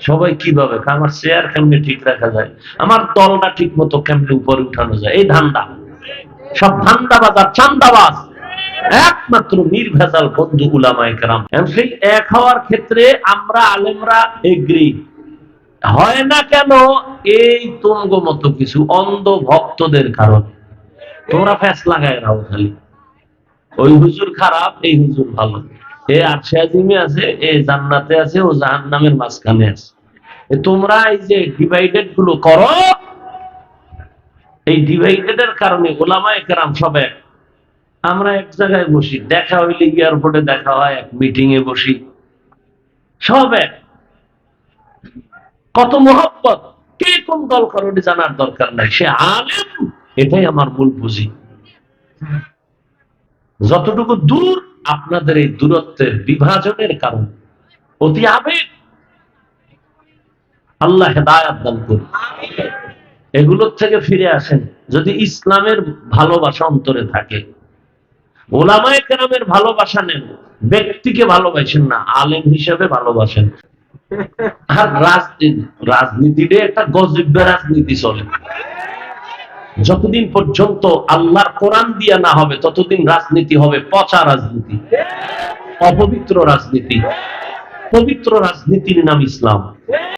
সবাই কীভাবে আমার চেয়ার কেমনে ঠিক রাখা যায়? আমার দলটা ঠিক মতো কেমনে উপরে উঠানো যায়? এই ধান্দা। সব ধান্দা বাজার চান্দাবাজ। একমাত্র নির্ভেজাল বন্ধু উলামায়ে সেই এক হওয়ার ক্ষেত্রে আমরা আলেমরা এগ্রি হয় না কেন? এই তুঙ্গ মতো কিছু অন্ধ ভক্তদের কারণ। তোমরা ফ্যাস লাগায় রাও খালি। ওই হুজুর খারাপ, এই হুজুর ভালো। এ আছে, এ জান্নাতে আছে, ও জাহান্নামের মাঝখানে আছে। তোমরা এই যে ডিভাইডেডগুলো করো, এই ডিভাইডেড এর কারণে ওলামা একরাম সব এক। আমরা এক জায়গায় বসি, দেখা হইলে এয়ারপোর্টে দেখা হয়, এক মিটিং এ বসি। সব এক। কত মোহব্বত, কে কোন দল করণে জানার দরকার নাই। সে আলেম, এটাই আমার মূল বুঝি যতটুকু দূর আপনাদের এই দূরত্বের বিভাজনের কারণ। অতি আবেগ আল্লাহ হেদায়াত দান করুন। এগুলোর থেকে ফিরে আসেন। যদি ইসলামের ভালোবাসা অন্তরে থাকে, ওলামায়ে কেরামের ভালোবাসা নেন, ব্যক্তিকে ভালোবাসেন না, আলেম হিসেবে ভালোবাসেন। আর রাজনীতি রাজনীতিতে একটা গজীব্য রাজনীতি চলে। যতদিন পর্যন্ত আল্লাহর কোরআন দিয়া না হবে, ততদিন রাজনীতি হবে পচা রাজনীতি, অপবিত্র রাজনীতি, পবিত্র রাজনীতির নাম ইসলাম।